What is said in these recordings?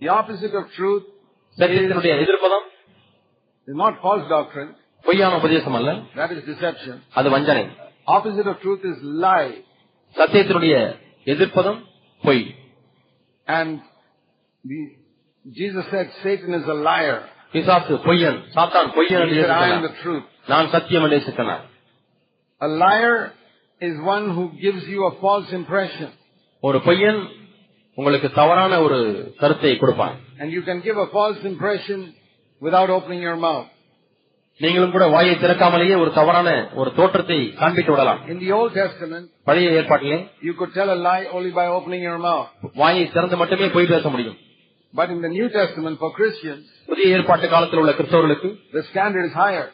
The opposite of truth சத்தியத்தினுடைய எதிர்ப்பதம் is not false doctrine. பொய்யான உபதேசம் அல்ல That is deception. அது வஞ்சனை Opposite of truth is lie. சத்தியத்தினுடைய எதிர்ப்பதம் பொய் And the, Jesus said Satan is a liar. பிசாசு பொய்யன் சாத்தான் பொய்யன் He என்று said, I am சொன்னார். the truth. நான் சத்தியம் என்று சொன்னார் A liar is one who gives you a false impression. ஒரு பொய்யன் உங்களுக்கு தவறான ஒரு கருத்தை கொடுப்பான் And you can give a false impression without opening your mouth. நீங்களும் கூட வாயை திறக்காமலேயே ஒரு தவறான ஒரு தோற்றத்தை காண்பித்து விடலாம் In the Old Testament, பழைய ஏற்பாட்டிலே you could tell a lie only by opening your mouth. வாயை திறந்து மட்டுமே பொய் பேச முடியும் But in the New Testament, for Christians, புதிய ஏற்பாட்டு காலத்தில் உள்ள கிறிஸ்தவர்களுக்கு the standard is higher.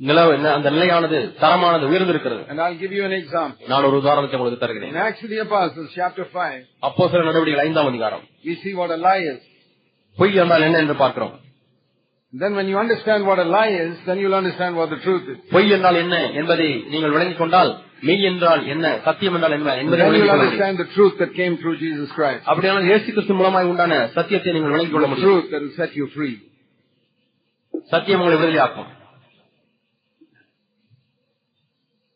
நில அந்த நிலையானது தரமானது உயர்ந்திருக்கிறது And I'll give you an example. நான் ஒரு உதாரணத்தை உங்களுக்கு In தருகிறேன் Acts of the Apostles, chapter 5, அப்போ சில நடவடிக்கைகள் ஐந்தாம் அதிகாரம் we see what a lie is. பொய் என்றால் என்ன என்று பார்க்கிறோம் Then when you understand what a lie is, then you'll understand what the truth is. பொய் என்றால் என்ன என்பதை நீங்கள் விளங்கிக் கொண்டால் மெய் என்றால் என்ன சத்தியம் என்றால் என்ன என்பதை you'll understand the truth that came through Jesus Christ. அப்படியானால் இயேசு கிறிஸ்து மூலமாய் உண்டான சத்தியத்தை நீங்கள் விளங்கிக் கொள்ள முடியும் truth that will set you free. சத்தியம் உங்களை விடுதலையாக்கும்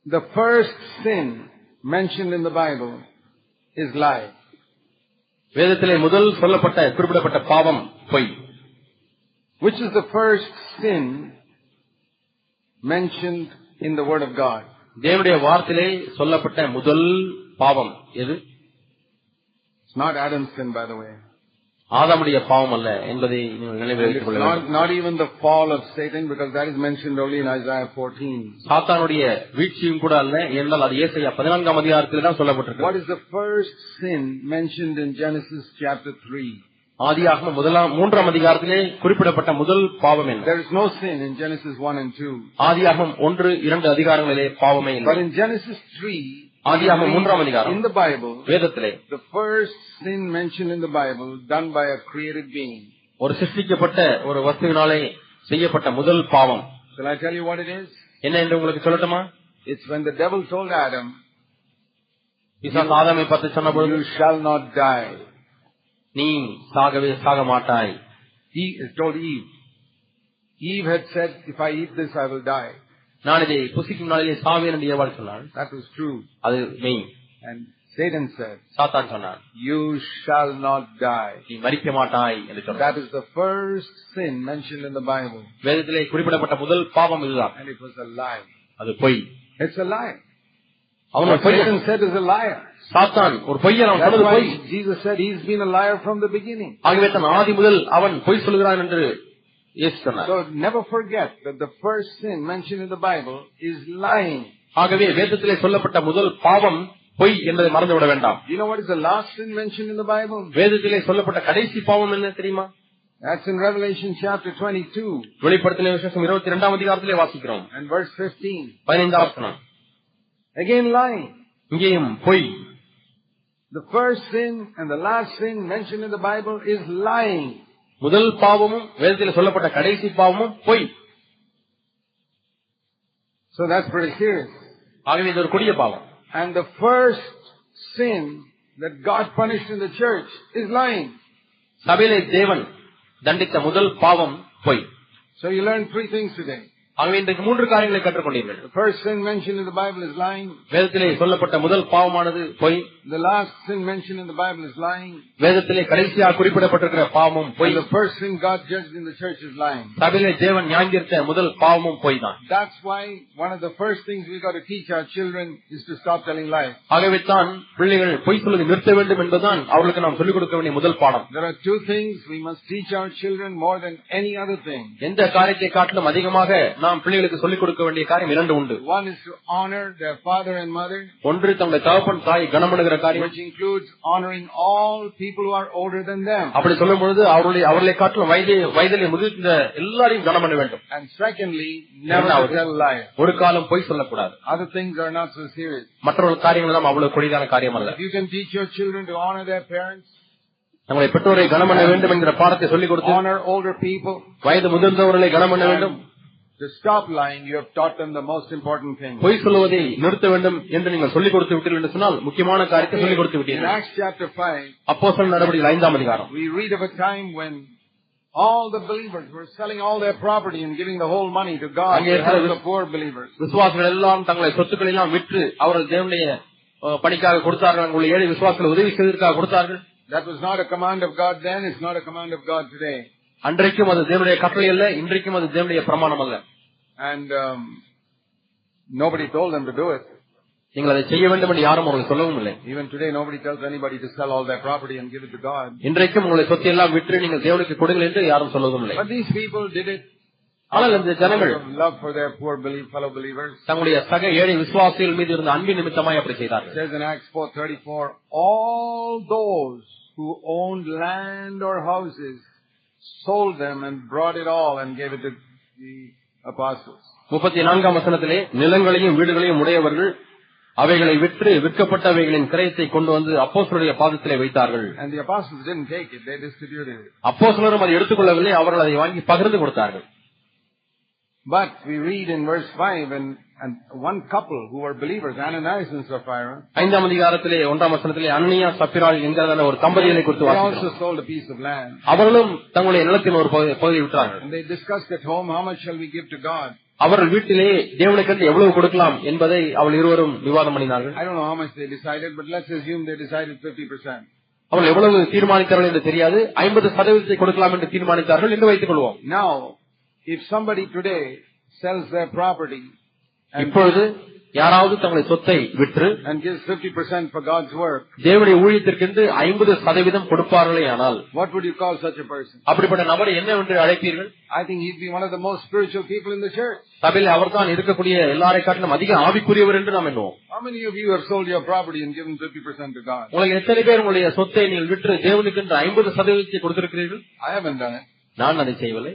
The first sin mentioned in the Bible is lie. வேதத்திலே முதல் சொல்லப்பட்ட குறிப்பிடப்பட்ட பாவம் பொய் Which is the first sin mentioned in the Word of God? தேவனுடைய வார்த்தையிலே சொல்லப்பட்ட முதல் பாவம் எது It's not Adam's sin, by the way. ஆதாமுடைய பாவம் அல்ல என்பதை நீங்கள் And நினைவில் it's வைத்துக் கொள்ள வேண்டும் not, not even the fall of Satan because that is mentioned only in Isaiah 14. சாத்தானுடைய வீழ்ச்சியும் கூட அல்ல என்றால் அது ஏசையா பதினான்காம் அதிகாரத்தில் தான் What சொல்லப்பட்டிருக்கு is the first sin mentioned in Genesis chapter 3? ஆதியாகம முதலாம் மூன்றாம் அதிகாரத்திலே குறிப்பிடப்பட்ட முதல் பாவம் என்ன There is no sin in Genesis 1 and 2. ஆதியாகமம் ஒன்று இரண்டு அதிகாரங்களிலே பாவமே But இல்லை in Genesis 3, ஆதியாகமம் மூன்றாம் அதிகாரம் in the Bible, வேதத்திலே the first sin mentioned in the Bible done by a created being. ஒரு சிருஷ்டிக்கப்பட்ட ஒரு வஸ்துவினாலே செய்யப்பட்ட முதல் பாவம் Shall I tell you what it is? என்ன என்று உங்களுக்கு சொல்லட்டுமா It's when the devil told Adam, பிசாசு ஆதாமை பார்த்து சொன்ன பொழுது You shall not die. நீ சாகவே சாக மாட்டாய் He told Eve. Eve had said, If I eat this, I will die. நான் இதை புசிக்கும் நாளிலே சாவேன் என்று ஏவாள் சொன்னாள் That was true. அது மெய் And Satan said, சாத்தான் சொன்னான் You shall not die. நீ மறிக்க மாட்டாய் என்று சொன்னான் That is the first sin mentioned in the Bible. வேதத்திலே குறிப்பிடப்பட்ட முதல் பாவம் இதுதான் And it was a lie. அது பொய் It's a lie. அவன் What ஒரு பொய்யன் Satan said is a liar. சாத்தான் ஒரு பொய்யன் அவன் That's சொன்னது why பொய் Jesus said he's been a liar from the beginning. ஆகவே தன் ஆதி முதல் அவன் பொய் சொல்கிறான் என்று இயேசு சொன்னார் So never forget that the first sin mentioned in the Bible is lying. ஆகவே வேதத்திலே சொல்லப்பட்ட முதல் பாவம் பொய் என்பதை மறந்துவிட வேண்டாம் You know what is the last sin mentioned in the Bible? வேதத்திலே சொல்லப்பட்ட கடைசி பாவம் என்ன தெரியுமா That's in Revelation chapter 22 வெளிப்படுத்தின விசேஷம் இருபத்தி இரண்டாம் அதிகாரத்திலே வாசிக்கிறோம் and verse 15. பதினைந்தாம் வசனம் Again lying. இங்கேயும் பொய் The first sin and the last sin mentioned in the Bible is lying. முதல் பாவமும் வேதத்தில் சொல்லப்பட்ட கடைசி பாவமும் பொய் So that's pretty serious. ஆகவே இது ஒரு கொடிய பாவம் And the first sin that God punished in the church is lying. சபையிலே தேவன் தண்டித்த முதல் பாவம் பொய் So you learned three things today. ஆகவே இன்றைக்கு மூன்று காரியங்களை கற்றுக்கொண்டீர்கள் The first sin mentioned in the Bible is lying. வேதத்திலே சொல்லப்பட்ட முதல் பாவமானது பொய் The last sin mentioned in the Bible is lying. வேதத்திலே கடைசியாக குறிப்பிடப்பட்டிருக்கிற பாவமும் பொய் the first sin God judged in the church is lying. சபையிலே தேவன் ஞாயிற்ற முதல் பாவமும் பொய் தான் That's why one of the first things we got to teach our children is to stop telling lies. ஆகவே தான் பிள்ளைகள் பொய் சொல்வதை நிறுத்த வேண்டும் என்பதுதான் அவர்களுக்கு நாம் சொல்லிக் கொடுக்க வேண்டிய முதல் பாடம் There are two things we must teach our children more than any other thing. எந்த காரியத்தை காட்டிலும் அதிகமாக நாம் பிள்ளைகளுக்கு சொல்லிக் கொடுக்க வேண்டிய காரியம் இரண்டு உண்டு. Honor their father and mother, ஒன்று தங்களுடைய தகப்பன் தாய் கனமணுகிற காரியம். Which includes honoring all people who are older than them. அப்படி சொல்லும் பொழுது அவருடைய அவர்களை காட்டிலும் வயதை வயதிலே முதிர்ந்த எல்லாரையும் கனம் பண்ண வேண்டும். And secondly, never tell. ஒரு காலம் பொய் சொல்லக்கூடாது. Other things are not so serious. மற்றொரு காரியங்கள் எல்லாம் அவ்வளவு கொடிதான காரியம் அல்ல you can teach your children to honor their parents, நம்முடைய பெற்றோரை கனம் பண்ண வேண்டும் என்கிற பாடத்தை சொல்லிக் கொடுத்து honor older people, வயது முதிர்ந்தவர்களை கனம் பண்ண வேண்டும். to stop lying, you have taught them the most important thing. பொய் சொல்லுவதை நிறுத்த வேண்டும் என்று நீங்கள் சொல்லிக் கொடுத்து விட்டீர்கள் என்று சொன்னால் முக்கியமான காரியத்தை சொல்லிக் கொடுத்து In விட்டீர்கள் Acts chapter 5, அப்போஸ்தலர் நடவடிக்கைகள் ஐந்தாம் அதிகாரம் we read of a time when all the believers were selling all their property and giving the whole money to God அங்கே to இருக்கிற help the poor believers. விசுவாசிகள் எல்லாம் தங்களை சொத்துக்களை எல்லாம் விற்று அவர்கள் தேவனுடைய அஹ், பணிக்காக கொடுத்தார்கள் அங்குள்ள ஏழை விசுவாசிகள் உதவி செய்வதற்காக கொடுத்தார்கள் That was not a command of God then, it's not a command of God today. அன்றைக்கும் அது தேவனுடைய கட்டளை அல்ல இன்றைக்கும் அது தேவனுடைய பிரமாணம் அல்ல And um, nobody told them to do it. நீங்கள் அதை செய்ய வேண்டும் என்று யாரும் அவர்கள் சொல்லவும் இல்லை Even today, nobody tells anybody to sell all their property and give it to God. இன்றைக்கும் உங்களை சொத்தை எல்லாம் விற்று நீங்கள் தேவனுக்கு கொடுங்கள் என்று யாரும் சொல்வதும் இல்லை But these people did it ஆனால் இந்த ஜனங்கள் love for their poor belie- fellow believers. தங்களுடைய சக ஏழை விசுவாசிகள் மீது இருந்த அன்பின் நிமித்தமாய் அப்படி செய்தார்கள் says in Acts 4:34, all those who owned land or houses sold them and brought it all and gave it to the apostles. முப்பத்தி நான்காம் வசனத்திலே நிலங்களையும் வீடுகளையும் உடையவர்கள் அவைகளை விற்று விற்கப்பட்டவைகளின் கிரயத்தை கொண்டு வந்து அப்போஸ்தலருடைய பாதத்திலே வைத்தார்கள் And the apostles didn't take it, they distributed it. அப்போஸ்தலரும் அதை எடுத்துக்கொள்ளவில்லை அவர்கள் அதை வாங்கி பகிர்ந்து கொடுத்தார்கள் But we read in verse 5, and, and one couple who were believers, Ananias and Sapphira, ஐந்தாம் அதிகாரத்திலே ஒன்றாம் வசனத்திலே அனனியா சப்பிரால் என்கிறதான ஒரு தம்பதிகளை குறித்து they வாசிக்கிறோம் also sold a piece of land. அவர்களும் தங்களுடைய நிலத்தின் ஒரு பகுதி- பகுதியை விட்டார்கள் And they discussed at home, how much shall we give to God? அவர்கள் வீட்டிலே தேவனுக்கென்று எவ்வளவு கொடுக்கலாம் என்பதை அவள் இருவரும் விவாதம் பண்ணினார்கள் I don't know how much they decided, but let's assume they decided 50%. அவர்கள் எவ்வளவு தீர்மானித்தார்கள் என்று தெரியாது ஐம்பது சதவீதத்தை கொடுக்கலாம் என்று தீர்மானித்தார்கள் என்று வைத்துக் கொள்வோம் Now, if somebody today sells their property and, இப்பொழுது யாராவது தங்களுடைய சொத்தை விற்று and gives 50% for God's work, தேவனுடைய ஊழியத்திற்கென்று ஐம்பது சதவீதம் கொடுப்பார்களே ஆனால் what would you call such a person? அப்படிப்பட்ட நபரை என்னவென்று அழைப்பீர்கள் I think he'd be one of the most spiritual people in the church. சபையில் அவர்தான் இருக்கக்கூடிய எல்லாரை காட்டிலும் அதிக ஆவிக்குரியவர் என்று நாம் எண்ணுவோம் How many of you have sold your property and given 50% to God? உங்களுக்கு எத்தனை பேர் உங்களுடைய சொத்தை நீங்கள் விற்று தேவனுக்கென்று ஐம்பது சதவீதத்தை கொடுத்திருக்கிறீர்கள் I haven't done it. நான் அதை செய்யவில்லை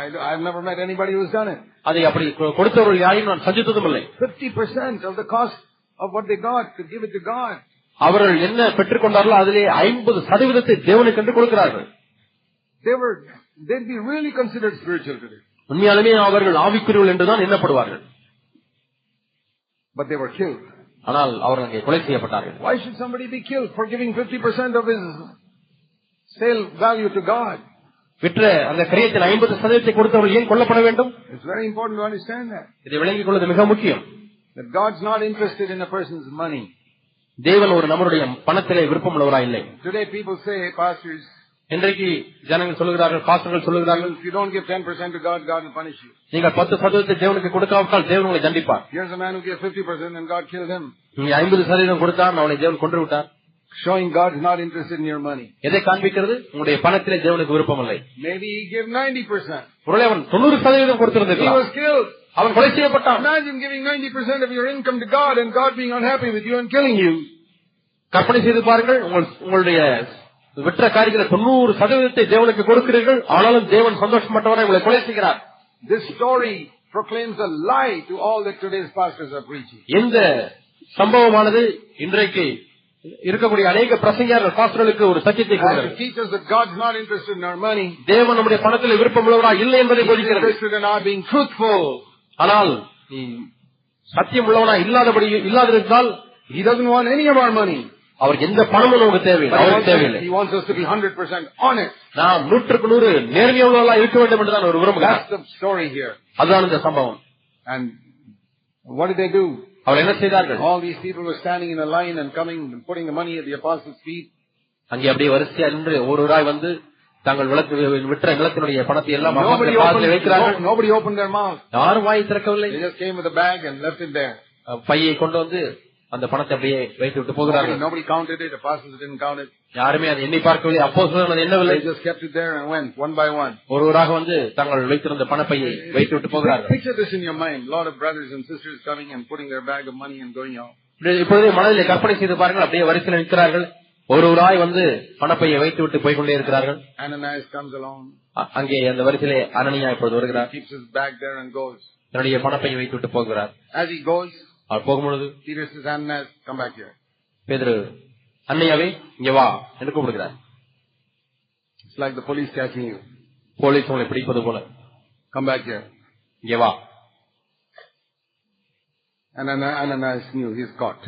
I, I, have never met anybody who's done it. அதை அப்படி கொ- கொடுத்தவர்கள் யாரையும் நான் சந்தித்ததும் இல்லை 50% of the cost of what they got to give it to God. அவர்கள் என்ன பெற்றுக்கொண்டார்களோ அதிலே ஐம்பது சதவீதத்தை தேவனுக்கென்று கொடுக்கிறார்கள் They were, they'd be really considered spiritual today. உண்மையாலுமே அவர்கள் ஆவிக்குரியவர்கள் என்றுதான் எண்ணப்படுவார்கள் But they were killed. ஆனால் அவர்கள் அங்கே கொலை செய்யப்பட்டார்கள் Why should somebody be killed for giving 50% of his sale value to God? விற்ற அந்த கிரயத்தில் ஐம்பது சதவீதத்தை கொடுத்தவர்கள் ஏன் கொல்லப்பட வேண்டும் to understand that. இதை விளங்கிக் கொள்வது மிக முக்கியம் That God's not interested in a person's money. தேவன் ஒரு நபருடைய பணத்திலே விருப்பம் உள்ளவரா இல்லை Today people say, pastors, இன்றைக்கு ஜனங்கள் சொல்லுகிறார்கள் பாஸ்டர்கள் சொல்லுகிறார்கள் if you don't give 10% to God, God will punish you. பத்து சதவீதத்தை தேவனுக்கு கொடுக்காவிட்டால் தேவன் உங்களை தண்டிப்பார் Here's a man who gave 50% and God killed him. நீங்க ஐம்பது சதவீதம் கொடுத்தான் அவனை தேவன் கொன்று விட்டார் Showing God's not interested in your money. எதை காண்பிக்கிறது உங்களுடைய பணத்திலே தேவனுக்கு விருப்பம் இல்லை Maybe he gave 90%. ஒருவேளை அவன் தொண்ணூறு சதவீதம் He கொடுத்திருந்திருக்கலாம் was killed. அவன் கொலை செய்யப்பட்டான் Imagine giving 90% of your income to God and God being unhappy with you and killing you. கற்பனை செய்து பாருங்கள் உங்கள் உங்களுடைய விற்ற காரியத்தில் தொண்ணூறு சதவீதத்தை தேவனுக்கு கொடுக்கிறீர்கள் ஆனாலும் தேவன் சந்தோஷப்பட்டவரை உங்களை கொலை செய்கிறார் This story proclaims a lie to all that today's pastors are preaching. இந்த சம்பவமானது இன்றைக்கு இருக்கக்கூடிய அநேக பிரசங்கியார்கள் பாஸ்டர்களுக்கு ஒரு சத்தியத்தை And கொடுக்கிறது to teach us that God's not interested in our money. தேவன் நம்முடைய பணத்தில் விருப்பம் உள்ளவரா இல்லை என்பதை போதிக்கிறது interested in our being truthful. ஆனால் சத்தியம் உள்ளவனா இல்லாதபடி இல்லாதிருந்தால் He doesn't want any of our money. அவருக்கு எந்த பணமும் நமக்கு தேவையில்லை அவருக்கு தேவையில்லை he wants us to be 100% honest. நாம் நூற்றுக்கு நூறு நேர்மையுள்ளவர்களா இருக்க வேண்டும் என்று தான் அவர் விரும்புகிறார் That's the story here. அதுதான் இந்த சம்பவம் And what did they do? அவர் என்ன செய்தார்கள் All these people were standing in a line and coming and putting the money at the apostles' feet. அங்கே அப்படியே வரிசையா நின்று ஒருவராய் வந்து தாங்கள் விளக்கு விற்ற நிலத்தினுடைய பணத்தை எல்லாம் வைக்கிறார்கள் nobody opened their mouth. யாரும் வாய் திறக்கவில்லை They just came with a bag and left it there. பையை கொண்டு வந்து அந்த பணத்தை அப்படியே வைத்து விட்டு போகிறார்கள் nobody counted it. Apostles didn't count it. யாருமே அதை எண்ணி பார்க்கவில்லை அப்போ அது எண்ணவில்லை They just kept it there and went one by one. ஒருவராக வந்து தாங்கள் வைத்திருந்த பணப்பையை வைத்து விட்டு போகிறார்கள் Picture this in your mind. Lot of brothers and sisters coming and putting their bag of money and going out. இப்படி- இப்பொழுது மனதில் கற்பனை செய்து பாருங்கள் அப்படியே வரிசையில் நிற்கிறார்கள் ஒருவராய் வந்து பணப்பையை வைத்து விட்டு போய் கொண்டே இருக்கிறார்கள் அங்கே அந்த வரிசையிலே அனனியா இப்பொழுது வருகிறார். தன்னுடைய பணப்பையை வைத்து விட்டு போகிறார் அவர் போகும்பொழுது Peter says, Ananias, come back here. பேதுரு அன்னையாவே இங்க வா என்று கூப்பிடுகிறார் It's like the police catching you. Police உங்களை பிடிப்பது போல Come back here. இங்கே வா And Ana- Ananias knew he's caught.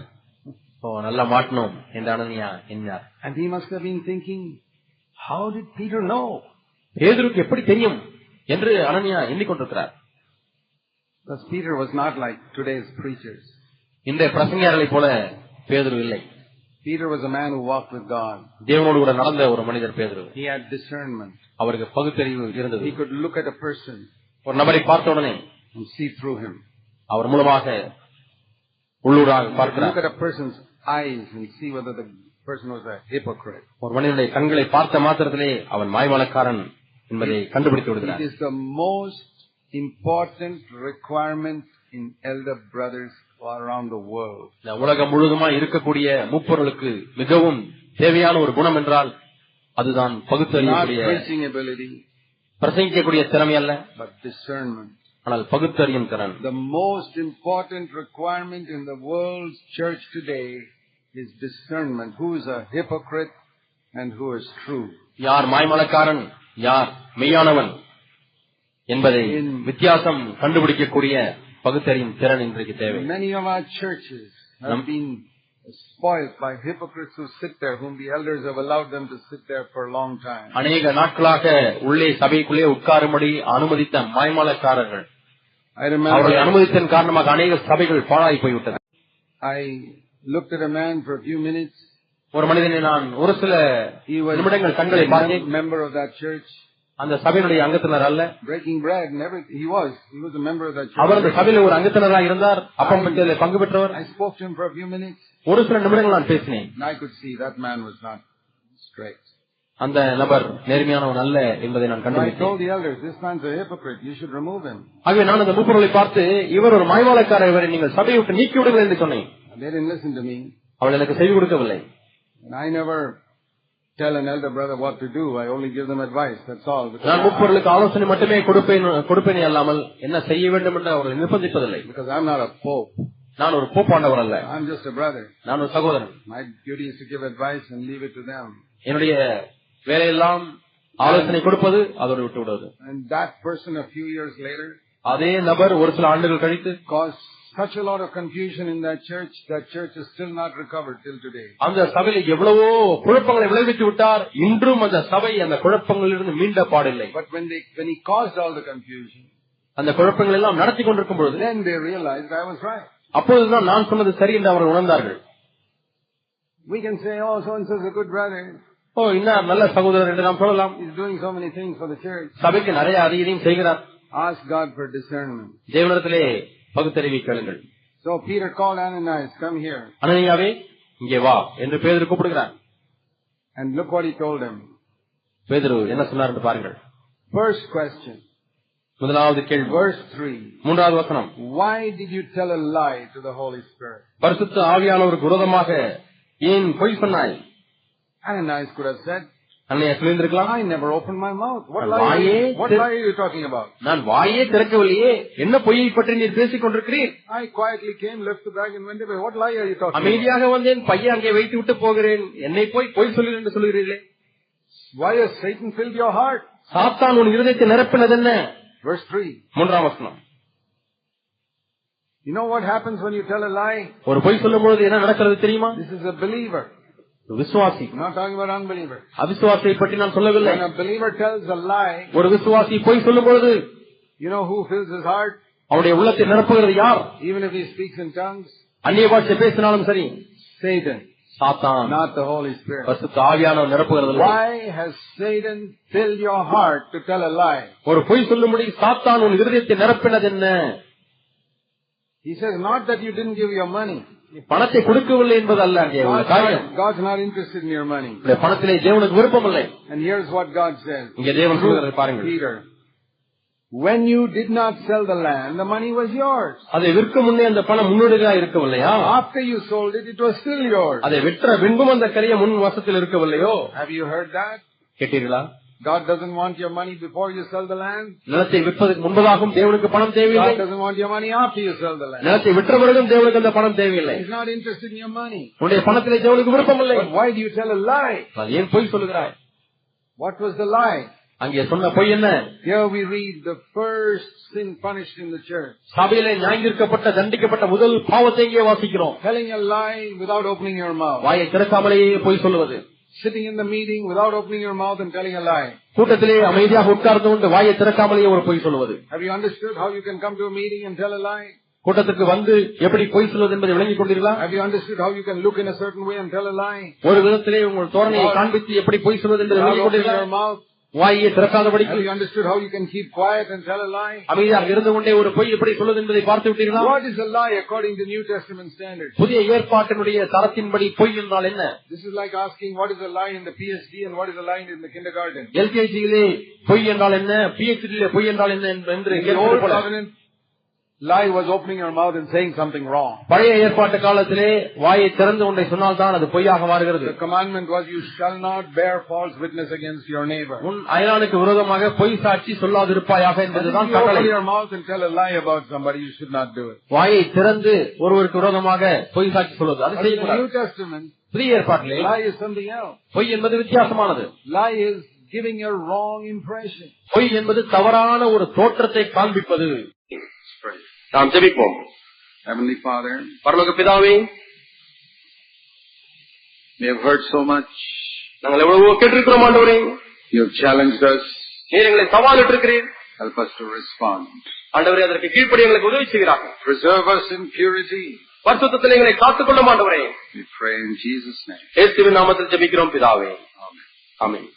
ஓ நல்லா மாட்டணும் என்று அனனியா எண்ணினார் And he must have been thinking, how did Peter know? பேதுருக்கு எப்படி தெரியும் என்று அனனியா எண்ணிக்கொண்டிருக்கிறார் Because Peter was not like today's preachers. இன்றைய பிரசங்கியார்களைப் போல பேதுரு இல்லை Peter was a man who walked with God. தேவனோடு கூட நடந்த ஒரு மனிதர் பேதுரு He had discernment. அவருக்கு பகுத்தறிவு இருந்தது He could look at a person ஒரு நபரை பார்த்த உடனே and see through him. அவர் மூலமாக உள்ளூராக Look பார்க்கிறார் at a person's eyes and see whether the person was a hypocrite. ஒரு மனிதனுடைய கண்களை பார்த்த மாத்திரத்திலே அவன் மாய்மலக்காரன் என்பதை கண்டுபிடித்து விடுகிறார் It is the most important requirement in elder brothers உலகம் முழுதுமா இருக்கக்கூடிய மூப்பொருளுக்கு மிகவும் தேவையான ஒரு குணம் என்றால் அதுதான் பகுத்தறியக்கூடிய பிரசங்கிக்கக்கூடிய திறமை அல்ல. ஆனால் பகுத்தறியும் திறன் The most important requirement in the world's church today is discernment. Who is a hypocrite and who is true? யார் மாய்மலக்காரன் யார் மெய்யானவன் என்பதை வித்தியாசம் கண்டுபிடிக்கக்கூடிய பகுத்தறியும் திறன் இன்றைக்கு தேவை Many of our churches have Nam- been spoiled by hypocrites who sit there, whom the elders have allowed them to sit there for a long time. அநேக நாட்களாக உள்ளே சபைக்குள்ளே உட்காரும்படி அனுமதித்த மாய்மலக்காரர்கள் I அவர்களை remember அனுமதித்தன் காரணமாக அநேக சபைகள் பாழாய் போய்விட்டது I looked at a man for a few minutes. ஒரு மனிதனை நான் ஒரு சில He was நிமிடங்கள் கண்களை a பார்த்தேன் mem- member of that church, அந்த சபையினுடைய அங்கத்தினர் அல்ல breaking bread and everything. He was. He was a member of that அவர் அந்த church. சபையில ஒரு அங்கத்தினராக இருந்தார் அப்பம் பற்றியதில் பங்கு பெற்றவர் I spoke to him for a few minutes, ஒரு சில நிமிடங்கள் நான் பேசினேன் and I could see that man was not straight. அந்த நபர் நேர்மையானவன் அல்ல என்பதை நான் கண்டுபிடித்தேன் told the elders, this man's a hypocrite. You should remove him. ஆகவே நான் அந்த மூப்பொருளை பார்த்து இவர் ஒரு மாய்வாளக்காரர் இவரை நீங்கள் சபையை விட்டு நீக்கி விடுங்கள் என்று சொன்னேன் They didn't listen to me. அவள் எனக்கு செய்தி கொடுக்கவில்லை And I never tell an elder brother what to do. I only give them advice. That's all. Because, நான் மூப்பொருளுக்கு ஆலோசனை மட்டுமே கொடுப்பேன் கொடுப்பேனே அல்லாமல் என்ன செய்ய வேண்டும் என்று அவர்களை நிர்பந்திப்பதில்லை because I'm not a pope. நான் ஒரு போப்பாண்டவர் அல்ல I'm just a brother. நான் ஒரு சகோதரன் My duty is to give advice and leave it to them. என்னுடைய வேலையெல்லாம் ஆலோசனை கொடுப்பது அதோடு விட்டு விடுவது And that person a few years later அதே நபர் ஒரு சில ஆண்டுகள் கழித்து such a lot of confusion in that church. That church is still not recovered till today. அந்த சபையில் எவ்வளவோ குழப்பங்களை விளைவித்து விட்டார் இன்றும் அந்த சபை அந்த குழப்பங்களிலிருந்து மீண்ட பாடில்லை But when they, when he caused all the confusion, அந்த குழப்பங்கள் எல்லாம் நடத்தி கொண்டிருக்கும் பொழுது then they realized I was right. அப்பொழுதுதான் நான் சொன்னது சரி என்று அவர்கள் உணர்ந்தார்கள் We can say, oh, so and so is a good brother. ஓ இன்னும் நல்ல சகோதரர் என்று நாம் சொல்லலாம் He's doing so many things for the church. சபைக்கு நிறைய அதிகதையும் செய்கிறார் Ask God for discernment. தேவனிடத்திலே பகுத்தறிவை கேளுங்கள் So Peter called Ananias, come here. அனனியாவே இங்கே வா என்று பேதரு கூப்பிடுகிறார் And look what he told him. பேதுரு என்ன சொன்னார் என்று பாருங்கள் First question, முதலாவது கேள்வி verse 3. மூன்றாவது வசனம் Why did you tell a lie to the Holy Spirit? பரிசுத்த ஆவியானவருக்கு விரோதமாக ஏன் பொய் சொன்னாய் Ananias could have said, நான் வாயே திறக்கவில்லையே என்ன பொய்யை பற்றி நீர் பேசிக் about? அமைதியாக வந்தேன் பையன் அங்கே வைத்து விட்டு போகிறேன் என்னை போய் பொய் சொல்லு என்று சொல்கிறீர்களே Why has Satan filled your heart? சாத்தான் உன் இருதயத்தை நிரப்பினது என்ன Verse 3. மூன்றாம் வசனம் You know what happens when you tell a lie? ஒரு பொய் சொல்லும் பொழுது என்ன நடக்கிறது தெரியுமா This is a believer. ஒரு விசுவாசி I'm not talking about unbeliever. அவிசுவாசியை பற்றி நான் சொல்லவில்லை When a believer tells a lie, ஒரு விசுவாசி பொய் சொல்லும் பொழுது you know who fills his heart? அவருடைய உள்ளத்தை நிரப்புகிறது யார் Even if he speaks in tongues? அந்நிய பாஷை பேசினாலும் சரி Satan, சாத்தான் not the Holy Spirit. பரிசுத்த ஆவியானவர் நிரப்புகிறது இல்லை. Why has Satan filled your heart to tell a lie? ஒரு பொய் சொல்லும்படி சாத்தான் உன் இருதயத்தை நிரப்பினது என்ன He says not that you didn't give your money. நீ பணத்தை கொடுக்கவில்லை என்பது அல்ல அங்கே உள்ள God's காரியம் not, God's not interested in your money. உங்களுடைய பணத்திலே தேவனுக்கு விருப்பம் இல்லை And here's what God says. இங்கே தேவன் சொல்கிறதை பாருங்கள் Peter, when you did not sell the land, the money was yours. அதை விற்க முன்னே அந்த பணம் முன்னோடிகளா இருக்கவில்லையா After you sold it, it was still yours. அதை விற்ற பின்பும் அந்த கரிய முன் வசத்தில் இருக்கவில்லையோ Have you heard that? கேட்டீர்களா God doesn't want your money before you sell the land. நிலத்தை விற்பதற்கு முன்பதாகவும் தேவனுக்கு பணம் தேவையில்லை God doesn't want your money after you sell the land. நிலத்தை விற்ற பிறகும் தேவனுக்கு அந்த பணம் தேவையில்லை He's not interested in your money. உன்னுடைய பணத்திலே தேவனுக்கு விருப்பம் இல்லை But why do you tell a lie? அது ஏன் பொய் சொல்லுகிறாய் What was the lie? அங்கே சொன்ன பொய் என்ன Here we read the first sin punished in the church. சபையிலே நியாயந்திருக்கப்பட்ட தண்டிக்கப்பட்ட முதல் பாவத்தை இங்கே வாசிக்கிறோம் Telling a lie without opening your mouth. வாயை திறக்காமலேயே பொய் சொல்லுவது Sitting in the meeting without opening your mouth and telling a lie. கூட்டத்திலே அமைதியாக உட்கார்ந்து கொண்டு வாயை திறக்காமலேயே ஒரு பொய் சொல்லுவது Have you understood how you can come to a meeting and tell a lie? கூட்டத்துக்கு வந்து எப்படி பொய் சொல்வது என்பதை விளங்கிக் கொண்டீர்களா Have you understood how you can look in a certain way and tell a lie? ஒரு விதத்திலே உங்கள் தோரணையை காண்பித்து எப்படி பொய் சொல்வது என்பதை விளங்கிக் கொண்டீர்களா your mouth? வாயை திறக்காதபடிக்கு you understood how you can keep quiet and tell a lie? அமைதியாக இருந்து கொண்டே ஒரு பொய் எப்படி சொல்வது என்பதை பார்த்து விட்டீர்களா What is a lie according to New Testament standards? புதிய ஏற்பாட்டினுடைய தரத்தின்படி பொய் என்றால் என்ன This is like asking what is a lie in the PhD and what is a lie in the kindergarten. எல்கேஜியிலே பொய் என்றால் என்ன பிஹெச்டியிலே பொய் என்றால் என்ன என்று கேட்பது Old போல lie was opening your mouth and saying something wrong. பழைய ஏற்பாட்டு காலத்திலே வாயை திறந்து ஒன்றை சொன்னால்தான் அது பொய்யாக மாறுகிறது The commandment was you shall not bear false witness against your neighbor. உன் அயலானுக்கு விரோதமாக பொய் சாட்சி சொல்லாதிருப்பாயாக But if என்பதுதான் you கட்டளை open your mouth and tell a lie about somebody, you should not do it. வாயை திறந்து ஒருவருக்கு விரோதமாக பொய் சாட்சி சொல்வது அது செய்யக்கூடாது New Testament, புதிய ஏற்பாட்டிலே lie is something else. பொய் என்பது வித்தியாசமானது Lie is giving a wrong impression. பொய் என்பது தவறான ஒரு தோற்றத்தை காண்பிப்பது நாம் ஜெபிப்போம் Heavenly Father, பரலோக பிதாவே we have heard so much. நாங்கள் எவ்வளவோ கேட்டிருக்கிறோம் ஆண்டவரே You have challenged us. நீர் எங்களை சவாலிட்டு இருக்கிறீர் Help us to respond. ஆண்டவரே அதற்கு கீழ்ப்படி எங்களுக்கு உதவி செய்கிறார்கள் Preserve us in purity. பரிசுத்தத்தில் எங்களை காத்துக்கொள்ள ஆண்டவரே We pray in Jesus' name. இயேசுவின் நாமத்தில் ஜெபிக்கிறோம் பிதாவே Amen. ஆமென்